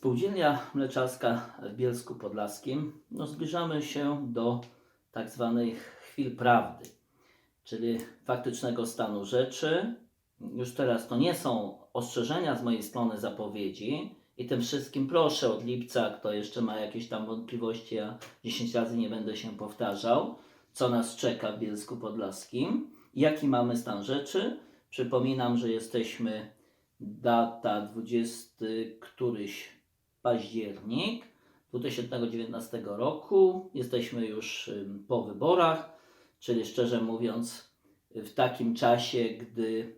Spółdzielnia Mleczarska w Bielsku Podlaskim, no zbliżamy się do tak zwanych chwil prawdy, czyli faktycznego stanu rzeczy. Już teraz to nie są ostrzeżenia z mojej strony zapowiedzi i tym wszystkim proszę od lipca, kto jeszcze ma jakieś tam wątpliwości, ja 10 razy nie będę się powtarzał, co nas czeka w Bielsku Podlaskim, jaki mamy stan rzeczy. Przypominam, że jesteśmy data 20 któryś październik 2019 roku. Jesteśmy już po wyborach, czyli szczerze mówiąc, w takim czasie, gdy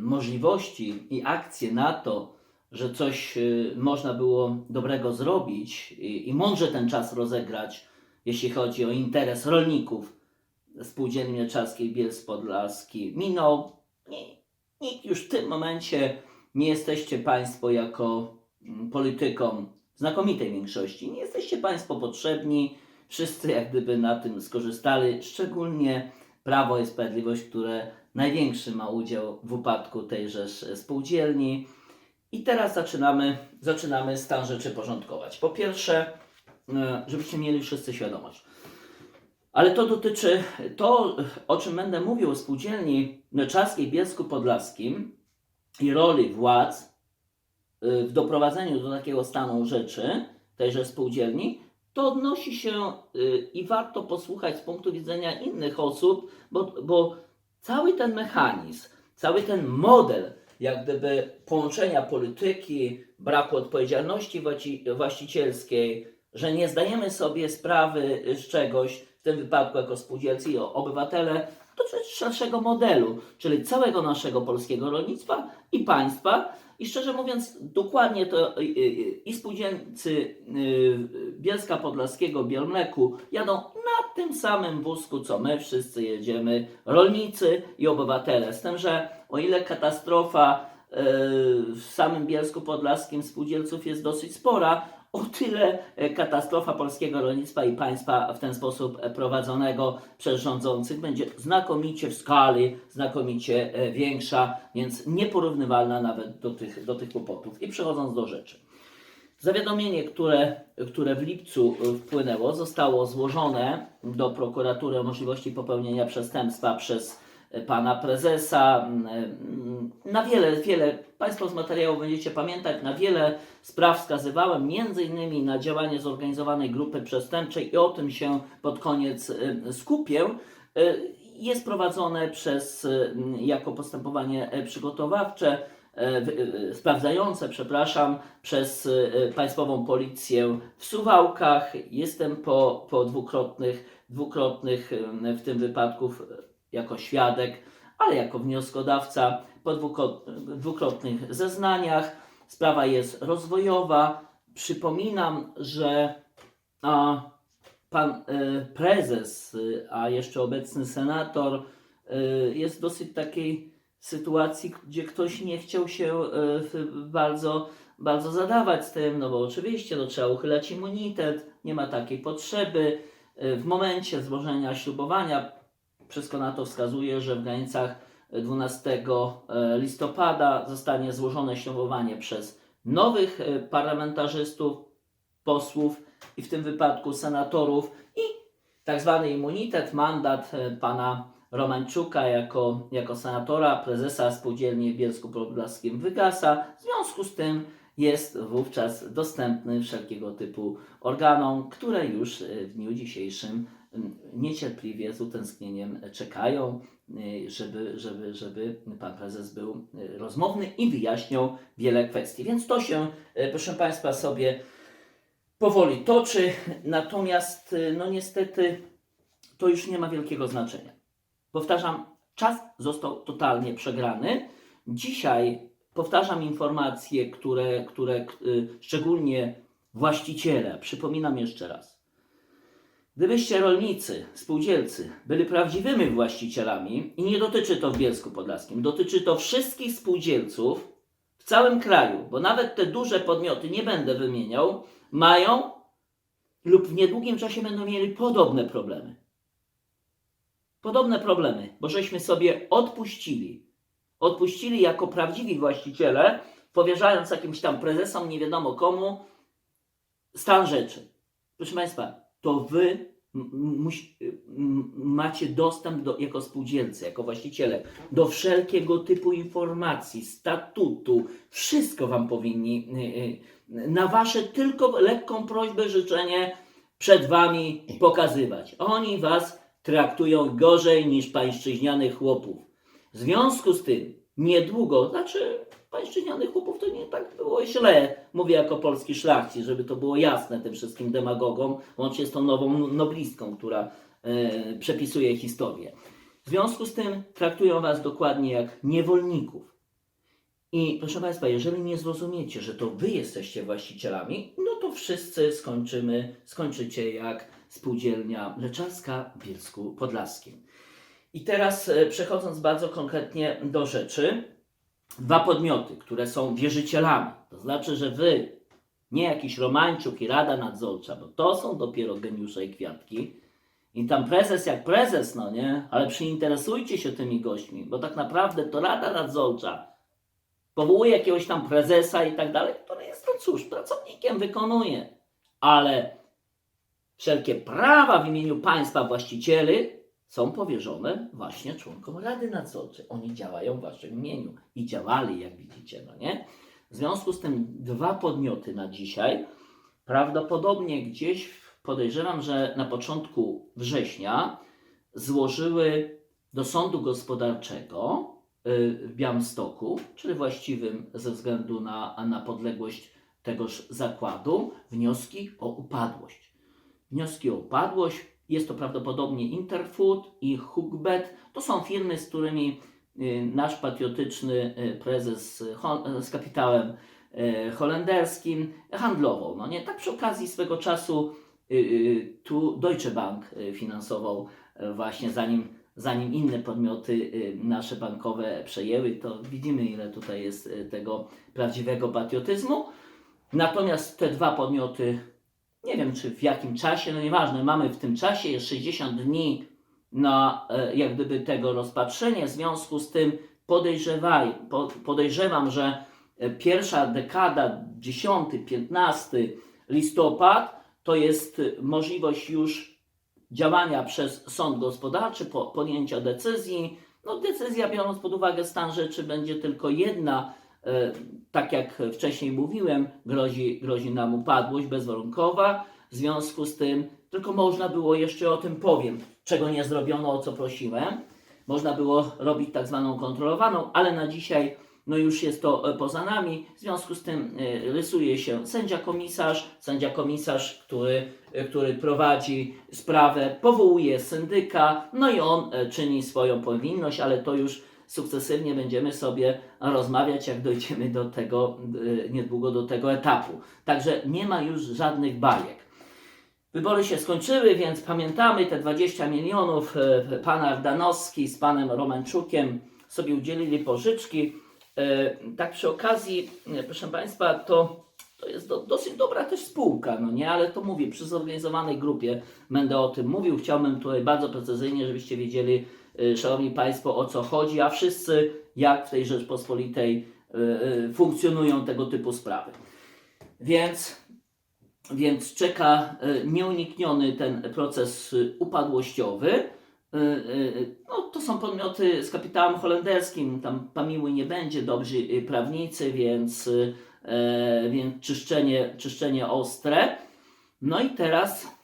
możliwości i akcje na to, że coś y, można było dobrego zrobić i, i mądrze ten czas rozegrać, jeśli chodzi o interes rolników Spółdzielni Mleczarskiej Bielsk Podlaski, minął. Nikt już w tym momencie nie jesteście Państwo jako politykom znakomitej większości, nie jesteście Państwo potrzebni. Wszyscy jak gdyby na tym skorzystali, szczególnie Prawo i Sprawiedliwość, które największy ma udział w upadku tejżeż spółdzielni. I teraz zaczynamy, zaczynamy stan rzeczy porządkować. Po pierwsze, e, żebyście mieli wszyscy świadomość. Ale to dotyczy, to o czym będę mówił o spółdzielni mleczarskiej w Bielsku Podlaskim i roli władz w doprowadzeniu do takiego stanu rzeczy tejże spółdzielni, to odnosi się y, i warto posłuchać z punktu widzenia innych osób, bo, bo cały ten mechanizm, cały ten model jak gdyby połączenia polityki, braku odpowiedzialności właścicielskiej, że nie zdajemy sobie sprawy z czegoś, w tym wypadku jako spółdzielcy i obywatele, dotyczy szerszego modelu, czyli całego naszego polskiego rolnictwa i państwa. I szczerze mówiąc, dokładnie to y, y, y, i spółdzielcy Bielska Podlaskiego, Bielmleku jadą na tym samym wózku, co my wszyscy jedziemy, rolnicy i obywatele. Z tym, że o ile katastrofa w samym Bielsku Podlaskim spółdzielców jest dosyć spora, o tyle e, katastrofa polskiego rolnictwa i państwa w ten sposób e, prowadzonego przez rządzących będzie znakomicie w skali, znakomicie e, większa, więc nieporównywalna nawet do tych, do tych kłopotów. I przechodząc do rzeczy. Zawiadomienie, które, które w lipcu wpłynęło, zostało złożone do prokuratury o możliwości popełnienia przestępstwa przez pana prezesa. Mm, Na wiele, wiele, Państwo z materiału będziecie pamiętać, na wiele spraw wskazywałem, między innymi na działanie zorganizowanej grupy przestępczej i o tym się pod koniec y, skupię. Y, Jest prowadzone przez, y, jako postępowanie przygotowawcze, sprawdzające, przepraszam, przez Państwową Policję w Suwałkach. Jestem po, po dwukrotnych, dwukrotnych w tym wypadku jako świadek, ale jako wnioskodawca po dwukrotnych zeznaniach. Sprawa jest rozwojowa. Przypominam, że a, pan e, prezes, a jeszcze obecny senator e, jest w dosyć takiej sytuacji, gdzie ktoś nie chciał się e, bardzo, bardzo zadawać z tym, no bo oczywiście to trzeba uchylać immunitet, nie ma takiej potrzeby. W momencie złożenia ślubowania wszystko na to wskazuje, że w granicach 12 e, listopada zostanie złożone ślubowanie przez nowych e, parlamentarzystów, posłów i w tym wypadku senatorów i tak zwany immunitet, mandat e, pana Romańczuka jako, jako senatora, prezesa spółdzielni w Bielsku Podlaskim wygasa. W związku z tym jest wówczas dostępny wszelkiego typu organom, które już e, w dniu dzisiejszym niecierpliwie, z utęsknieniem czekają, y, żeby, żeby, żeby pan prezes był y, rozmowny i wyjaśniał wiele kwestii. Więc to się, y, proszę Państwa, sobie powoli toczy. Natomiast, no niestety, to już nie ma wielkiego znaczenia. Powtarzam, czas został totalnie przegrany. Dzisiaj powtarzam informacje, które, które szczególnie właściciele, przypominam jeszcze raz, Gdybyście rolnicy, spółdzielcy byli prawdziwymi właścicielami, i nie dotyczy to w Bielsku Podlaskim, dotyczy to wszystkich spółdzielców w całym kraju, bo nawet te duże podmioty, nie będę wymieniał, mają lub w niedługim czasie będą mieli podobne problemy. Podobne problemy, bo żeśmy sobie odpuścili. Odpuścili jako prawdziwi właściciele powierzając jakimś tam prezesom, nie wiadomo komu, stan rzeczy. Proszę Państwa, to Wy macie dostęp do, jako spółdzielcy, jako właściciele, do wszelkiego typu informacji, statutu, wszystko Wam powinni y, y, na Wasze tylko lekką prośbę, życzenie przed Wami pokazywać. Oni Was traktują gorzej niż pańszczyźnianych chłopów. W związku z tym, niedługo, znaczy pańszczyźnianych chłopów to nie tak było źle, mówię jako polski szlachcic, żeby to było jasne tym wszystkim demagogom, łącznie z tą nową noblistką, która e, przepisuje historię. W związku z tym traktują Was dokładnie jak niewolników. I proszę Państwa, jeżeli nie zrozumiecie, że to Wy jesteście właścicielami, no to wszyscy skończymy, skończycie jak spółdzielnia mleczarska w Bielsku Podlaskim. I teraz e, przechodząc bardzo konkretnie do rzeczy, dwa podmioty, które są wierzycielami, to znaczy, że Wy, nie jakiś Romańczuk i Rada Nadzorcza, bo to są dopiero geniusze i kwiatki, i tam prezes jak prezes, no nie, ale przyinteresujcie się tymi gośćmi, bo tak naprawdę to Rada Nadzorcza powołuje jakiegoś tam prezesa i tak dalej, który jest, no cóż, pracownikiem, wykonuje, ale wszelkie prawa w imieniu państwa właścicieli są powierzone właśnie członkom Rady Nadzorczej. Oni działają w waszym imieniu i działali, jak widzicie, no nie? W związku z tym dwa podmioty na dzisiaj, prawdopodobnie gdzieś podejrzewam, że na początku września złożyły do sądu gospodarczego y, w Białymstoku, czyli właściwym ze względu na, na podległość tegoż zakładu, wnioski o upadłość. Wnioski o upadłość, jest to prawdopodobnie Interfood i Hookbet. To są firmy, z którymi y, nasz patriotyczny y, prezes y, z kapitałem holenderskim handlował. No nie, tak przy okazji swego czasu tu Deutsche Bank finansował właśnie zanim, zanim inne podmioty nasze bankowe przejęły, to widzimy ile tutaj jest tego prawdziwego patriotyzmu. Natomiast te dwa podmioty nie wiem czy w jakim czasie, no nieważne, mamy w tym czasie jest 60 dni na e, jak gdyby tego rozpatrzenie, w związku z tym podejrzewaj, po, podejrzewam, że e, pierwsza dekada, 10-15 listopad, to jest e, możliwość już działania przez sąd gospodarczy, po, podjęcia decyzji. No decyzja biorąc pod uwagę stan rzeczy będzie tylko jedna, tak jak wcześniej mówiłem, grozi, grozi nam upadłość bezwarunkowa. W związku z tym, tylko można było jeszcze o tym powiem, czego nie zrobiono, o co prosiłem. Można było robić tak zwaną kontrolowaną, ale na dzisiaj no już jest to e, poza nami. W związku z tym e, rysuje się sędzia komisarz, sędzia komisarz, który, e, który prowadzi sprawę, powołuje syndyka, no i on e, czyni swoją powinność, ale to już sukcesywnie będziemy sobie rozmawiać, jak dojdziemy do tego, y, niedługo do tego etapu. Także nie ma już żadnych bajek. Wybory się skończyły, więc pamiętamy te 20 milionów. y, Pan Ardanowski z panem Romanczukiem sobie udzielili pożyczki. Y, Tak przy okazji, proszę Państwa, to, to jest do, dosyć dobra też spółka, no nie? Ale to mówię, przy zorganizowanej grupie będę o tym mówił. Chciałbym tutaj bardzo precyzyjnie, żebyście wiedzieli, y, Szanowni Państwo, o co chodzi, a wszyscy jak w tej Rzeczpospolitej y, y, funkcjonują tego typu sprawy. Więc, więc czeka nieunikniony ten proces upadłościowy. No, to są podmioty z kapitałem holenderskim, tam pamiły nie będzie, dobrzy prawnicy, więc, więc czyszczenie, czyszczenie ostre. No i teraz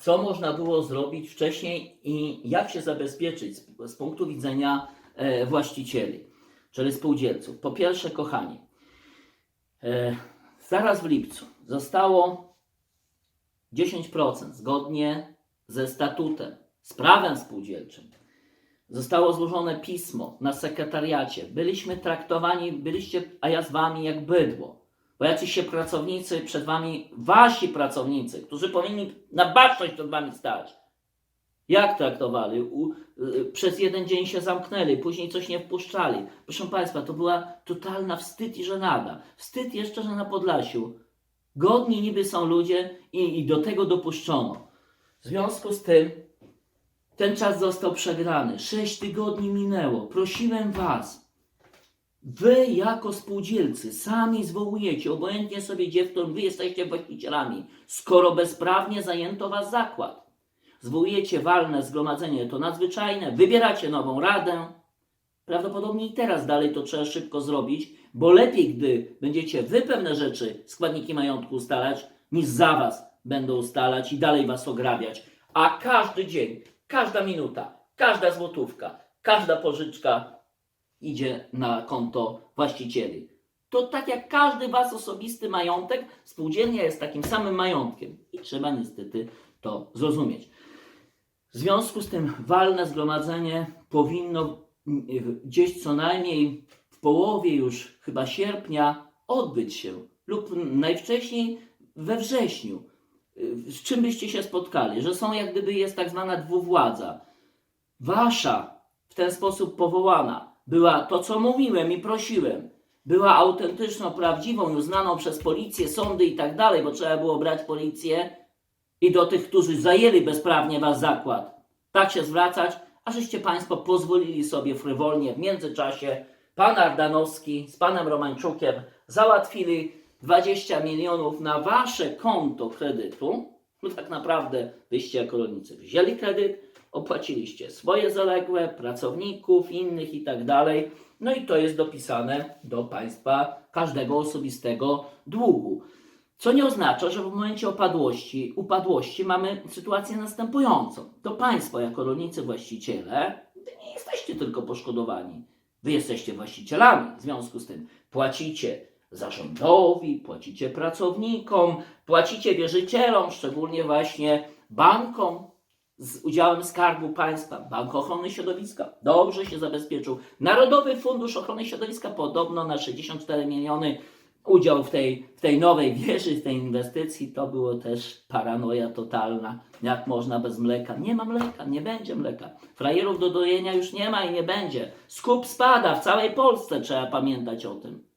co można było zrobić wcześniej i jak się zabezpieczyć z, z punktu widzenia e, właścicieli, czyli spółdzielców. Po pierwsze, kochani, e, zaraz w lipcu zostało 10% zgodnie ze statutem, z prawem spółdzielczym. Zostało złożone pismo na sekretariacie. Byliśmy traktowani, byliście, a ja z wami jak bydło. Bo jacyś się pracownicy przed wami, wasi pracownicy, którzy powinni na baczność przed wami stać. Jak traktowali? U, y, przez jeden dzień się zamknęli, później coś nie wpuszczali. Proszę Państwa, to była totalna wstyd i żenada. Wstyd jeszcze, że na Podlasiu godni niby są ludzie i, i do tego dopuszczono. W związku z tym ten czas został przegrany. Sześć tygodni minęło. Prosiłem Was, Wy jako spółdzielcy sami zwołujecie, obojętnie sobie gdzie, w którym wy jesteście właścicielami, skoro bezprawnie zajęto was zakład. Zwołujecie walne zgromadzenie, to nadzwyczajne, wybieracie nową radę. Prawdopodobnie i teraz dalej to trzeba szybko zrobić, bo lepiej, gdy będziecie wy pewne rzeczy, składniki majątku ustalać, niż za was będą ustalać i dalej was ograbiać. A każdy dzień, każda minuta, każda złotówka, każda pożyczka idzie na konto właścicieli. To tak jak każdy was osobisty majątek, spółdzielnia jest takim samym majątkiem i trzeba niestety to zrozumieć. W związku z tym walne zgromadzenie powinno gdzieś co najmniej w połowie już chyba sierpnia odbyć się lub najwcześniej we wrześniu. Y, Z czym byście się spotkali? Że są jak gdyby jest tak zwana dwuwładza. Wasza w ten sposób powołana była to, co mówiłem i prosiłem. Była autentyczną, prawdziwą i uznaną przez policję, sądy i tak dalej, bo trzeba było brać policję i do tych, którzy zajęli bezprawnie was zakład. Tak się zwracać, a Państwo pozwolili sobie frywolnie w międzyczasie pan Ardanowski z panem Romańczukiem załatwili 20 milionów na wasze konto kredytu. No tak naprawdę wyście jako rolnicy wzięli kredyt, opłaciliście swoje zaległe, pracowników, innych i tak dalej. No i to jest dopisane do Państwa każdego osobistego długu. Co nie oznacza, że w momencie opadłości, upadłości mamy sytuację następującą. To Państwo, jako rolnicy właściciele, wy nie jesteście tylko poszkodowani. Wy jesteście właścicielami. W związku z tym płacicie zarządowi, płacicie pracownikom, płacicie wierzycielom, szczególnie właśnie bankom z udziałem Skarbu Państwa, Bank Ochrony Środowiska dobrze się zabezpieczył. Narodowy Fundusz Ochrony Środowiska podobno na 64 miliony udział w tej, w tej nowej wieży, w tej inwestycji, to było też paranoja totalna. Jak można bez mleka? Nie ma mleka, nie będzie mleka. Frajerów do dojenia już nie ma i nie będzie. Skup spada w całej Polsce, trzeba pamiętać o tym.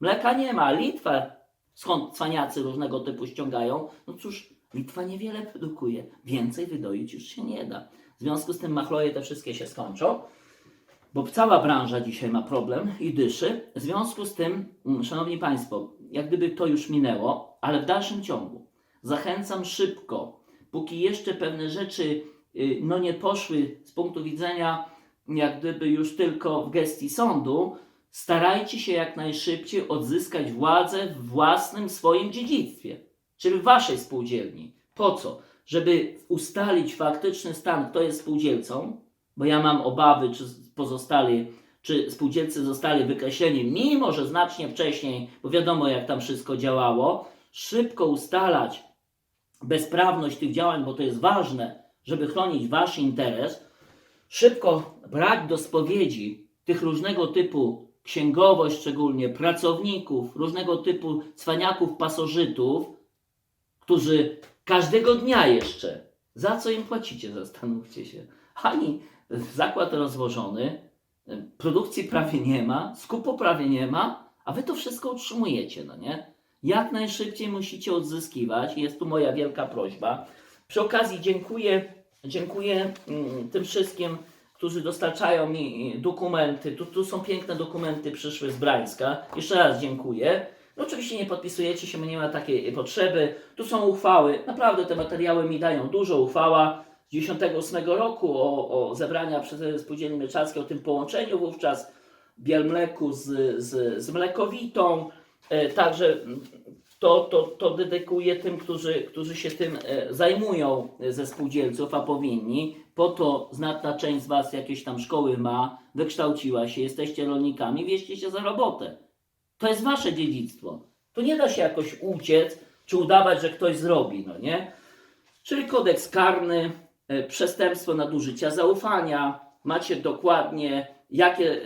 Mleka nie ma. Litwa, skąd cwaniacy różnego typu ściągają? No cóż, Litwa niewiele produkuje. Więcej wydoić już się nie da. W związku z tym machloje te wszystkie się skończą bo cała branża dzisiaj ma problem i dyszy. W związku z tym, mm, Szanowni Państwo, jak gdyby to już minęło, ale w dalszym ciągu zachęcam szybko, póki jeszcze pewne rzeczy y, no, nie poszły z punktu widzenia jak gdyby już tylko w gestii sądu, starajcie się jak najszybciej odzyskać władzę w własnym swoim dziedzictwie, czyli w waszej spółdzielni. Po co? Żeby ustalić faktyczny stan, kto jest spółdzielcą, bo ja mam obawy, czy pozostali, czy spółdzielcy zostali wykreśleni, mimo że znacznie wcześniej, bo wiadomo jak tam wszystko działało, szybko ustalać bezprawność tych działań, bo to jest ważne, żeby chronić wasz interes, szybko brać do spowiedzi tych różnego typu księgowość, szczególnie pracowników, różnego typu cwaniaków, pasożytów, którzy każdego dnia jeszcze, za co im płacicie, zastanówcie się, ani zakład rozłożony, produkcji prawie nie ma, skupu prawie nie ma, a wy to wszystko utrzymujecie, no nie? Jak najszybciej musicie odzyskiwać, jest tu moja wielka prośba. Przy okazji dziękuję, dziękuję mm, tym wszystkim, którzy dostarczają mi dokumenty. Tu, tu są piękne dokumenty przyszłe z Brańska. Jeszcze raz dziękuję. No oczywiście nie podpisujecie się, nie ma takiej potrzeby. Tu są uchwały. Naprawdę te materiały mi dają dużo. Uchwała z 98 roku o, o zebrania przez Spółdzielni Mleczarskie, o tym połączeniu wówczas Bielmleku z, z, z Mlekowitą. E, także to, to, to dedykuję tym, którzy, którzy się tym e, zajmują ze spółdzielców, a powinni. Po to znaczna część z Was jakieś tam szkoły ma, wykształciła się, jesteście rolnikami, wieście się za robotę. To jest Wasze dziedzictwo. To nie da się jakoś uciec, czy udawać, że ktoś zrobi, no nie? Czyli kodeks karny, e, przestępstwo nadużycia zaufania. Macie dokładnie, jakie, e, e,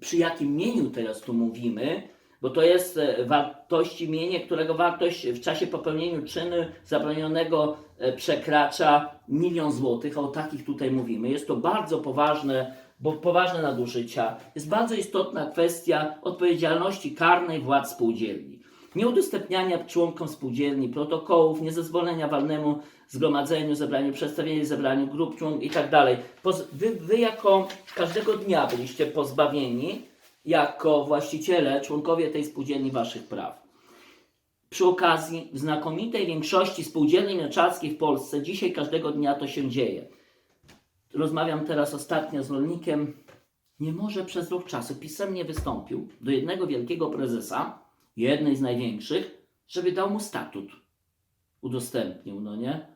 przy jakim mieniu teraz tu mówimy, bo to jest e, wartości mienie, którego wartość w czasie popełnienia czynu zabronionego e, przekracza milion złotych, a o takich tutaj mówimy. Jest to bardzo poważne, bo poważne nadużycia. Jest bardzo istotna kwestia odpowiedzialności karnej władz spółdzielni. Nieudostępniania członkom spółdzielni protokołów, niezezwolenia walnemu zgromadzeniu, zebraniu, przedstawieniu, zebraniu grup członków i tak Wy, wy jako każdego dnia byliście pozbawieni jako właściciele, członkowie tej spółdzielni waszych praw. Przy okazji, w znakomitej większości spółdzielni mleczarskich w Polsce dzisiaj każdego dnia to się dzieje. Rozmawiam teraz ostatnio z rolnikiem. Nie może przez rok czasu pisemnie wystąpił do jednego wielkiego prezesa, jednej z największych, żeby dał mu statut. Udostępnił, no nie?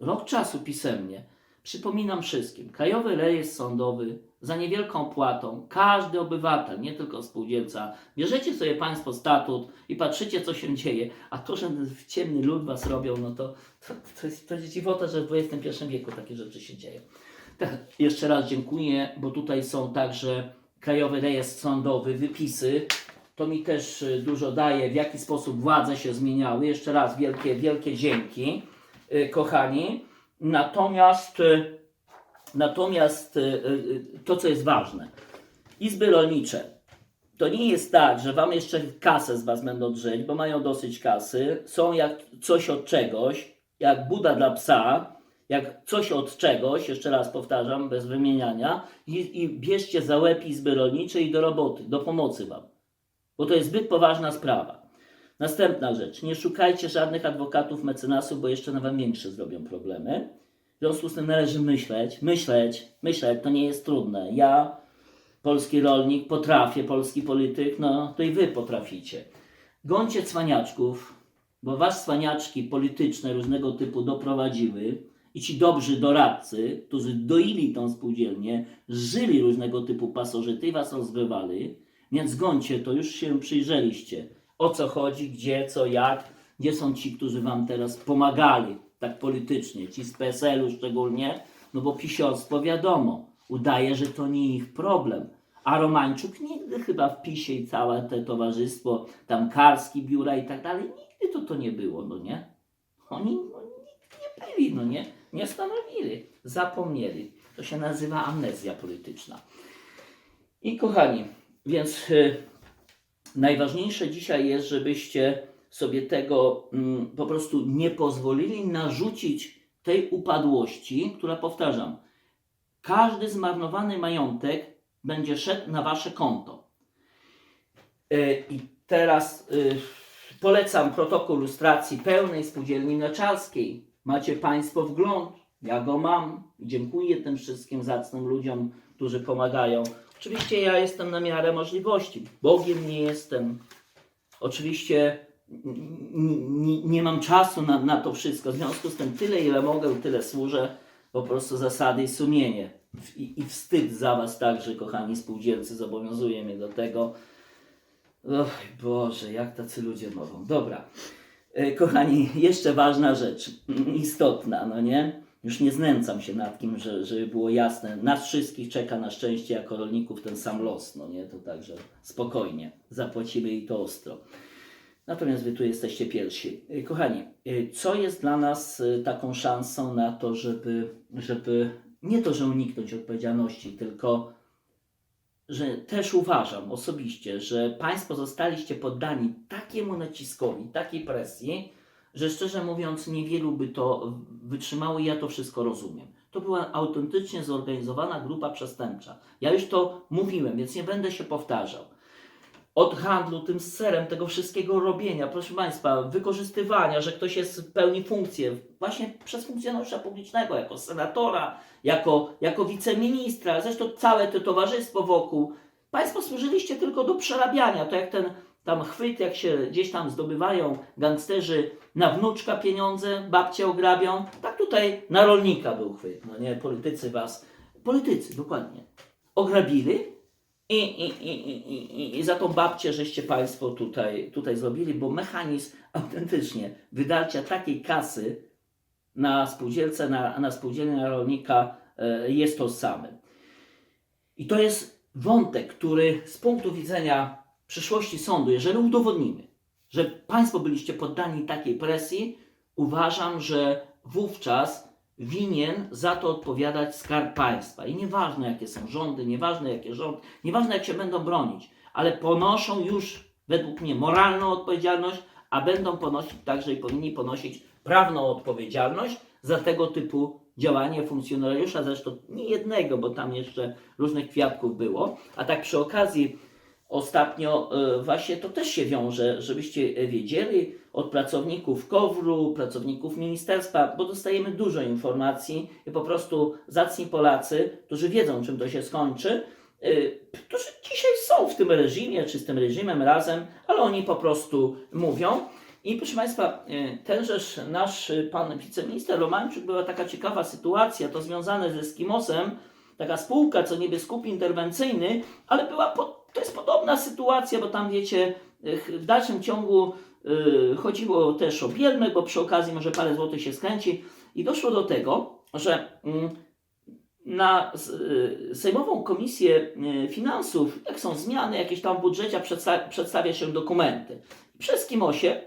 Rok czasu pisemnie. Przypominam wszystkim, Krajowy Rejestr Sądowy za niewielką płatą, każdy obywatel, nie tylko spółdzielca, bierzecie sobie Państwo statut i patrzycie, co się dzieje, a to, że w ciemny lud Was robią, no to, to, to, jest, to jest dziwota, że w XXI wieku takie rzeczy się dzieją. Tak, jeszcze raz dziękuję, bo tutaj są także Krajowy Rejestr Sądowy, wypisy. To mi też y, dużo daje, w jaki sposób władze się zmieniały. Jeszcze raz wielkie, wielkie dzięki, y, kochani. Natomiast, y, natomiast y, y, to, co jest ważne, izby rolnicze. To nie jest tak, że wam jeszcze kasę z was będą drzeć, bo mają dosyć kasy. Są jak coś od czegoś, jak Buda dla psa, jak coś od czegoś, jeszcze raz powtarzam, bez wymieniania, i, i bierzcie za łeb izby rolnicze i do roboty, do pomocy wam. Bo to jest zbyt poważna sprawa. Następna rzecz. Nie szukajcie żadnych adwokatów, mecenasów, bo jeszcze na wam większe zrobią problemy. Związku z tym należy myśleć, myśleć, myśleć, to nie jest trudne. Ja, polski rolnik, potrafię, polski polityk, no to i wy potraficie. Gońcie cwaniaczków, bo was cwaniaczki polityczne różnego typu doprowadziły i ci dobrzy doradcy, którzy doili tą spółdzielnię, żyli różnego typu pasożyty i was rozgrywali, więc gońcie to, już się przyjrzeliście. O co chodzi, gdzie, co, jak, gdzie są ci, którzy wam teraz pomagali, tak politycznie, ci z PSL-u szczególnie, no bo pisiorstwo wiadomo, udaje, że to nie ich problem. A Romańczuk nigdy chyba w PiSie i całe te towarzystwo, tam Karski, biura i tak dalej, nigdy to to nie było, no nie? Oni no, nie byli, no nie? Nie stanowili, zapomnieli. To się nazywa amnezja polityczna. I kochani, więc y, najważniejsze dzisiaj jest, żebyście sobie tego mm, po prostu nie pozwolili narzucić tej upadłości, która powtarzam, każdy zmarnowany majątek będzie szedł na wasze konto. Y, I teraz y, polecam protokół lustracji pełnej spółdzielni mleczarskiej. Macie Państwo wgląd, ja go mam. Dziękuję tym wszystkim zacnym ludziom, którzy pomagają. Oczywiście ja jestem na miarę możliwości. Bogiem nie jestem. Oczywiście nie mam czasu na, na to wszystko. W związku z tym tyle, ile mogę, tyle służę. Po prostu zasady i sumienie. I, I wstyd za Was także, kochani spółdzielcy, zobowiązuje mnie do tego. Och Boże, jak tacy ludzie mogą. Dobra. E, Kochani, jeszcze ważna rzecz, istotna, no nie? Już nie znęcam się nad kim, że, żeby było jasne. Nas wszystkich czeka na szczęście jako rolników ten sam los, no nie? To także spokojnie, zapłacimy i to ostro. Natomiast Wy tu jesteście pierwsi. E, Kochani, e, co jest dla nas e, taką szansą na to, żeby, żeby nie to, że uniknąć odpowiedzialności, tylko że też uważam osobiście, że Państwo zostaliście poddani takiemu naciskowi, takiej presji, że szczerze mówiąc niewielu by to wytrzymało i ja to wszystko rozumiem. To była autentycznie zorganizowana grupa przestępcza. Ja już to mówiłem, więc nie będę się powtarzał. Od handlu tym serem, tego wszystkiego robienia, proszę Państwa, wykorzystywania, że ktoś jest pełni funkcję, właśnie przez funkcjonariusza publicznego, jako senatora, jako, jako wiceministra, zresztą całe to towarzystwo wokół. Państwo służyliście tylko do przerabiania, to jak ten tam chwyt, jak się gdzieś tam zdobywają gangsterzy na wnuczka pieniądze, babcie ograbią, tak tutaj na rolnika był chwyt, no nie, politycy was, politycy, dokładnie, ograbili i, i, i, i, i, za tą babcię żeście Państwo tutaj, tutaj zrobili, bo mechanizm autentycznie wydarcia takiej kasy na spółdzielcę, na, na spółdzielnię, na rolnika e, jest to samym. I to jest wątek, który z punktu widzenia przyszłości sądu, jeżeli udowodnimy, że Państwo byliście poddani takiej presji, uważam, że wówczas winien za to odpowiadać Skarb Państwa. I nieważne jakie są rządy, nieważne jakie rząd, nieważne jak się będą bronić, ale ponoszą już według mnie moralną odpowiedzialność, a będą ponosić także i powinni ponosić prawną odpowiedzialność za tego typu działanie funkcjonariusza, zresztą nie jednego, bo tam jeszcze różnych kwiatków było. A tak przy okazji ostatnio e, właśnie to też się wiąże, żebyście wiedzieli od pracowników KOWR-u, pracowników ministerstwa, bo dostajemy dużo informacji i po prostu zacni Polacy, którzy wiedzą, czym to się skończy, y, którzy dzisiaj są w tym reżimie, czy z tym reżimem razem, ale oni po prostu mówią. I proszę Państwa, y, tenżeż nasz pan wiceminister Romańczuk była taka ciekawa sytuacja, to związane ze Eskimosem, taka spółka, co niby skup interwencyjny, ale była po, to jest podobna sytuacja, bo tam wiecie, y, w dalszym ciągu chodziło też o Bielmek, bo przy okazji może parę złotych się skręci i doszło do tego, że mm, na y, Sejmową Komisję y, Finansów, jak są zmiany jakieś tam w budżecie, przedsta- przedstawia się dokumenty. Przez Kimosie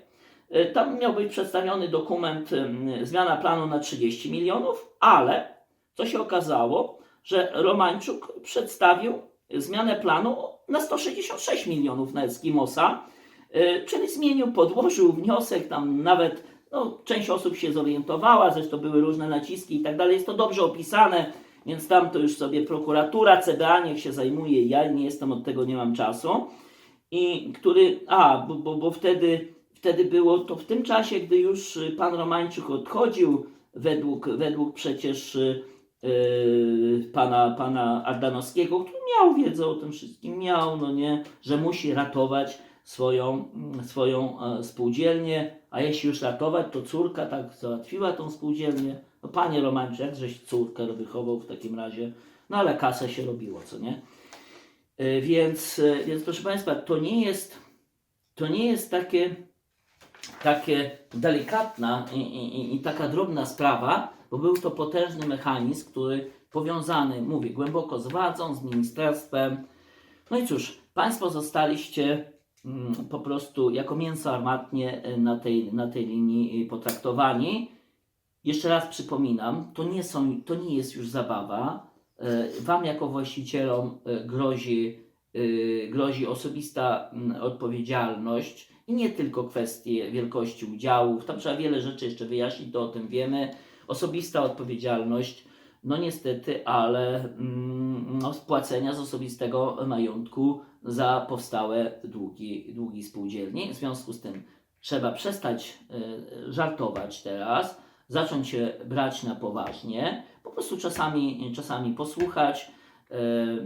y, tam miał być przedstawiony dokument y, zmiana planu na 30 milionów, ale co się okazało, że Romańczuk przedstawił zmianę planu na 166 milionów na Eskimosa, y, czyli zmienił, podłożył wniosek, tam nawet no, część osób się zorientowała, zresztą były różne naciski i tak dalej, jest to dobrze opisane, więc tam to już sobie prokuratura, CBA niech się zajmuje, ja nie jestem od tego, nie mam czasu. I który, a, bo, bo, bo wtedy, wtedy było to w tym czasie, gdy już y, pan Romańczuk odchodził, według, według przecież y, y, pana, pana Ardanowskiego, który miał wiedzę o tym wszystkim, miał, no nie, że musi ratować swoją, mm, swoją e, spółdzielnię, a jeśli już ratować, to córka tak załatwiła tą spółdzielnię. No panie Romańczyk, jak żeś córkę wychował w takim razie? No ale kasę się robiło, co nie? E, Więc, e, więc proszę Państwa, to nie jest, to nie jest takie, takie delikatna i, i, i- taka drobna sprawa, bo był to potężny mechanizm, który powiązany, mówię, głęboko z władzą, z ministerstwem. No i cóż, Państwo zostaliście po prostu jako mięso armatnie e, na tej, na tej linii e, potraktowani. Jeszcze raz przypominam, to nie, są, to nie jest już zabawa. E, Wam jako właścicielom grozi, grozi osobista mm, odpowiedzialność i nie tylko kwestie wielkości udziałów. Tam trzeba wiele rzeczy jeszcze wyjaśnić, to o tym wiemy. Osobista odpowiedzialność, no niestety, ale mm, no, spłacenia z osobistego majątku za powstałe długi, długi spółdzielni. W związku z tym trzeba przestać e, żartować teraz, zacząć się brać na poważnie, po prostu czasami, czasami posłuchać,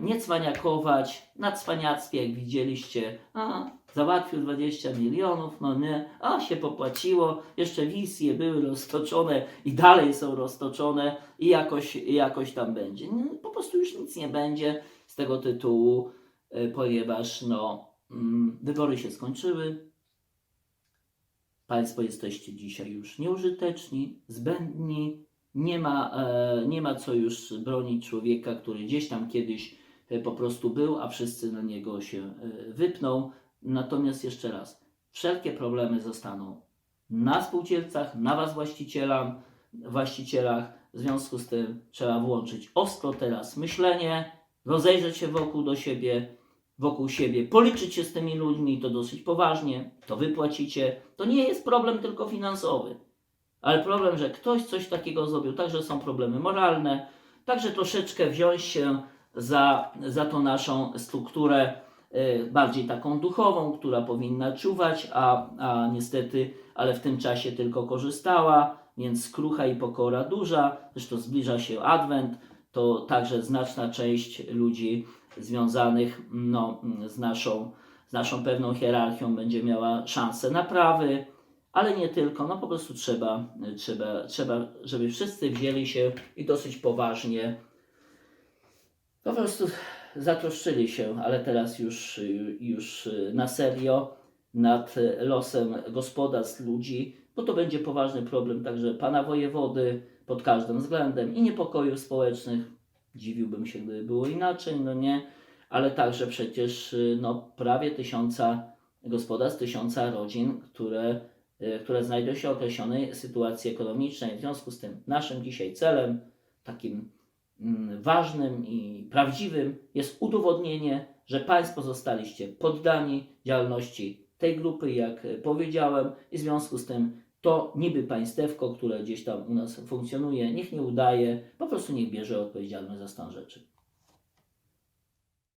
nie cwaniakować, na cwaniactwie, jak widzieliście, a, załatwił 20 milionów, no nie, a się popłaciło, jeszcze wizje były roztoczone i dalej są roztoczone i jakoś, jakoś tam będzie. Nie, po prostu już nic nie będzie z tego tytułu, e, ponieważ no, mm, wybory się skończyły, Państwo jesteście dzisiaj już nieużyteczni, zbędni, nie ma, e, nie ma co już bronić człowieka, który gdzieś tam kiedyś e, po prostu był, a wszyscy na niego się e, wypną. Natomiast jeszcze raz, wszelkie problemy zostaną na spółdzielcach, na Was właścicielam, właścicielach. W związku z tym trzeba włączyć ostro teraz myślenie, rozejrzeć się wokół do siebie, wokół siebie, policzyć się z tymi ludźmi, to dosyć poważnie, to wypłacicie. To nie jest problem tylko finansowy, ale problem, że ktoś coś takiego zrobił. Także są problemy moralne, także troszeczkę wziąć się za, za tą naszą strukturę y, bardziej taką duchową, która powinna czuwać, a, a niestety, ale w tym czasie tylko korzystała, więc skrucha i pokora duża. Zresztą zbliża się Adwent, to także znaczna część ludzi związanych no, z, naszą, z naszą pewną hierarchią będzie miała szansę naprawy, ale nie tylko, no po prostu trzeba, trzeba, trzeba żeby wszyscy wzięli się i dosyć poważnie po prostu zatroszczyli się, ale teraz już, już na serio nad losem gospodarstw ludzi, bo to będzie poważny problem także pana wojewody pod każdym względem i niepokojów społecznych. Dziwiłbym się, gdyby było inaczej, no nie, ale także przecież y, no, prawie tysiąca gospodarstw, tysiąca rodzin, które, y, które znajdują się w określonej sytuacji ekonomicznej. W związku z tym naszym dzisiaj celem, takim mm, ważnym i prawdziwym, jest udowodnienie, że Państwo zostaliście poddani działalności tej grupy, jak y, powiedziałem, i w związku z tym to niby państewko, które gdzieś tam u nas funkcjonuje, niech nie udaje, po prostu niech bierze odpowiedzialność za stan rzeczy.